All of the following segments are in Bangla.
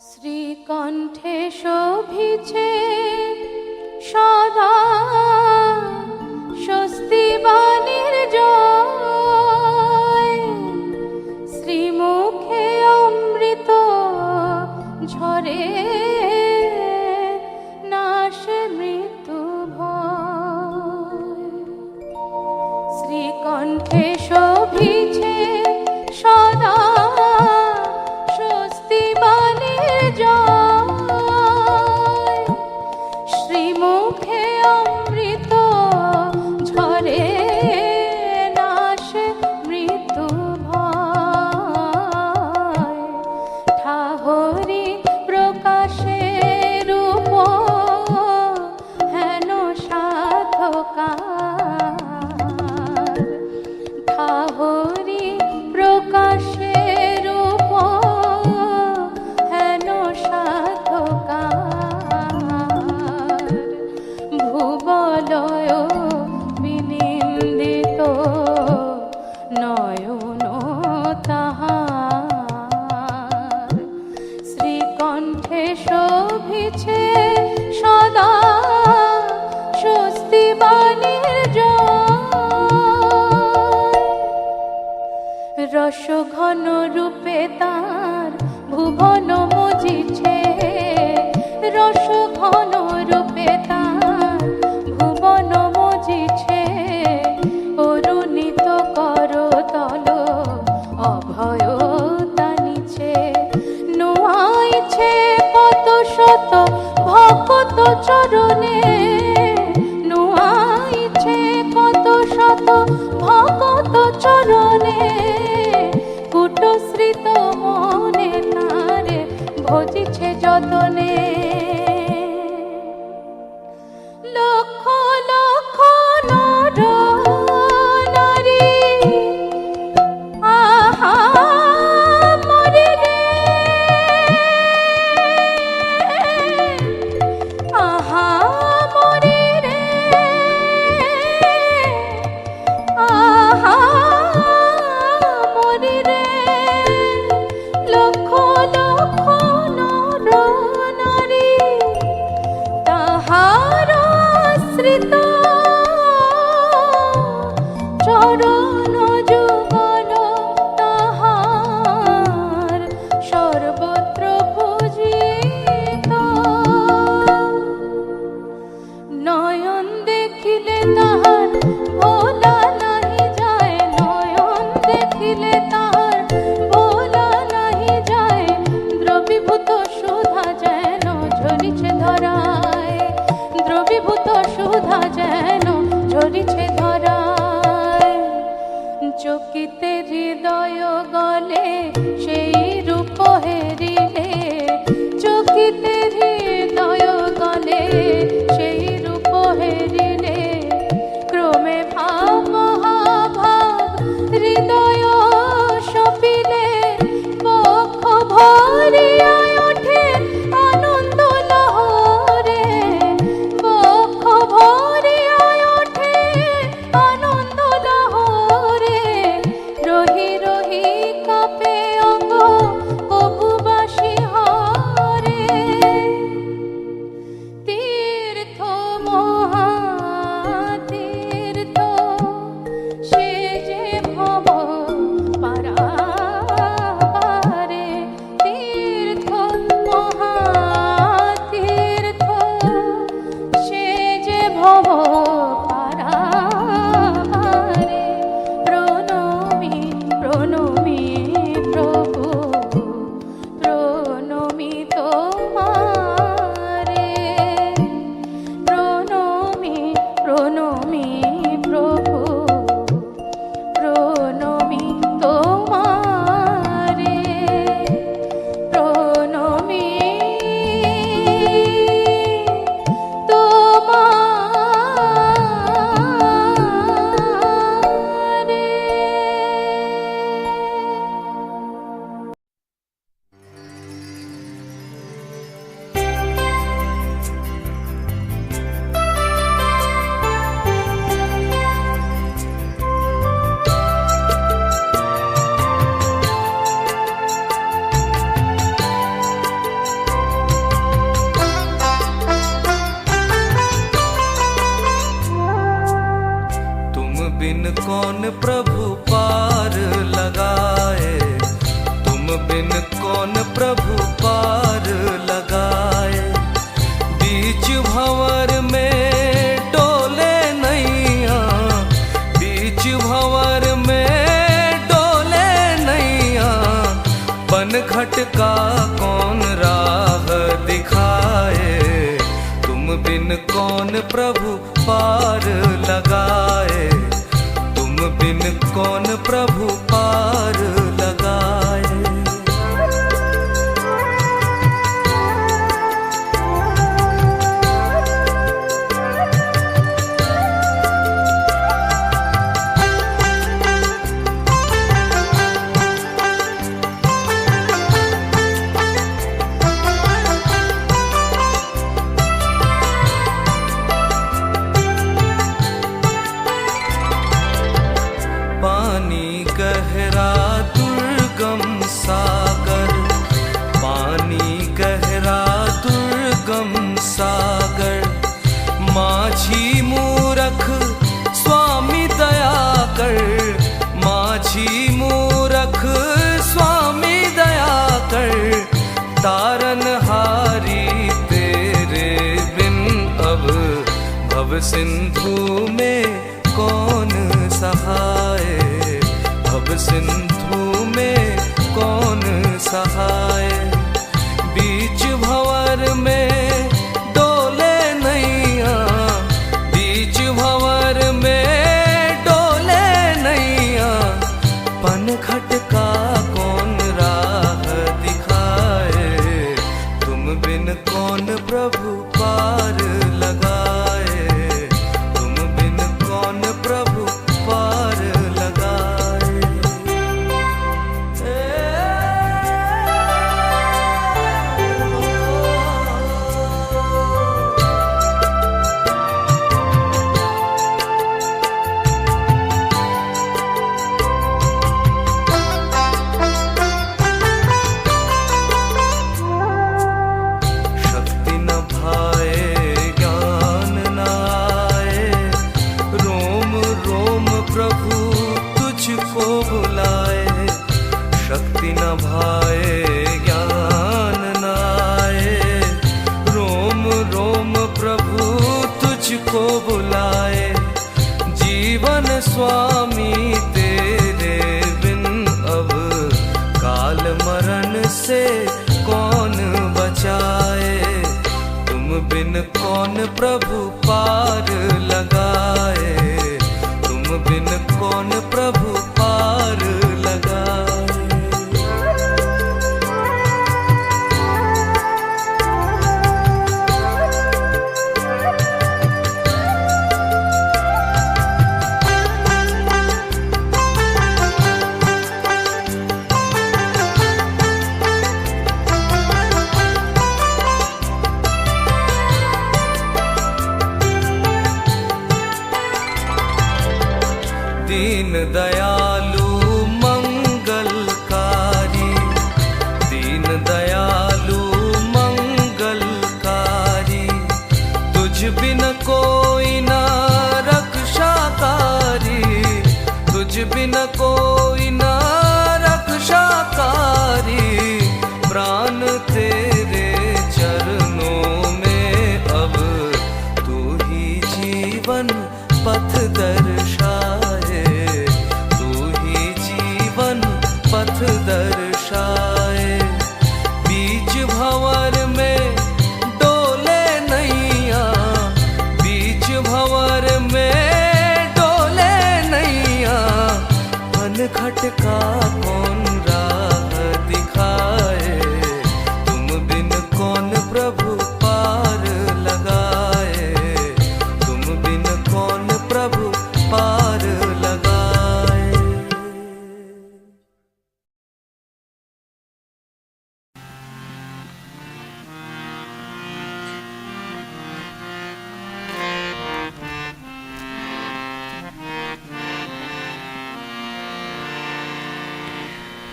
শ্রীকণ্ঠে শোভিছে যশ ঘন রূপে তার ভুবন বুঝিছে রস ঘন রূপে তার ভুবন মজিছে। অরুণিত কর তল অভয় তানিছে নোয়াইছে কত শত ভকত চরণে। তো মনে তারে ভজিছে যতনে চরণ खटका कौन राह दिखाए? तुम बिन कौन प्रभु pra. दीन दयालु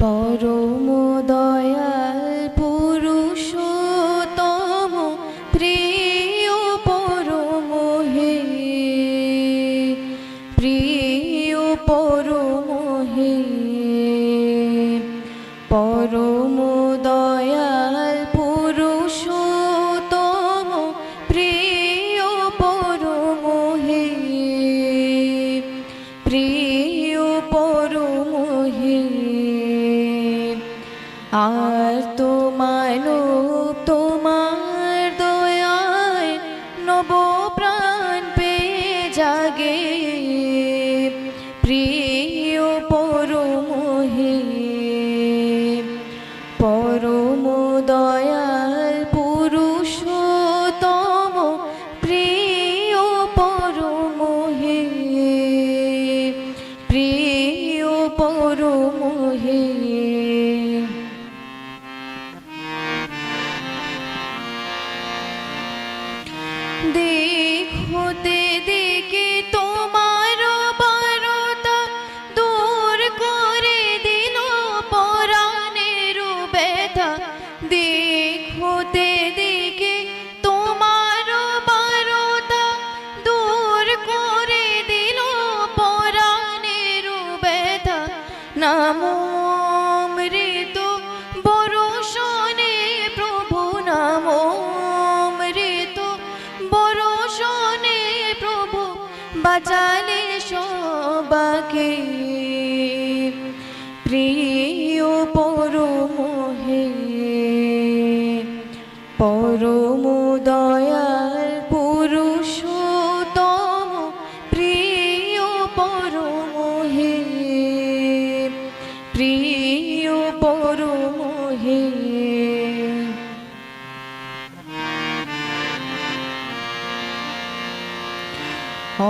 পরম দয়া জাগে প্রিয় 我的 প্রিয় পরমোহে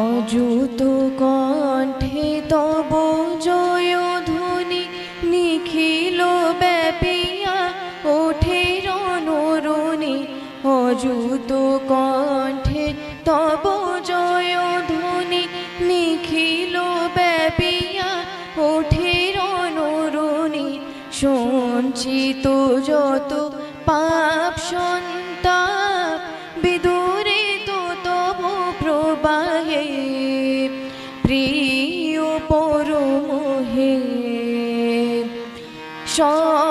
অযুত কর 中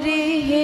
করে হে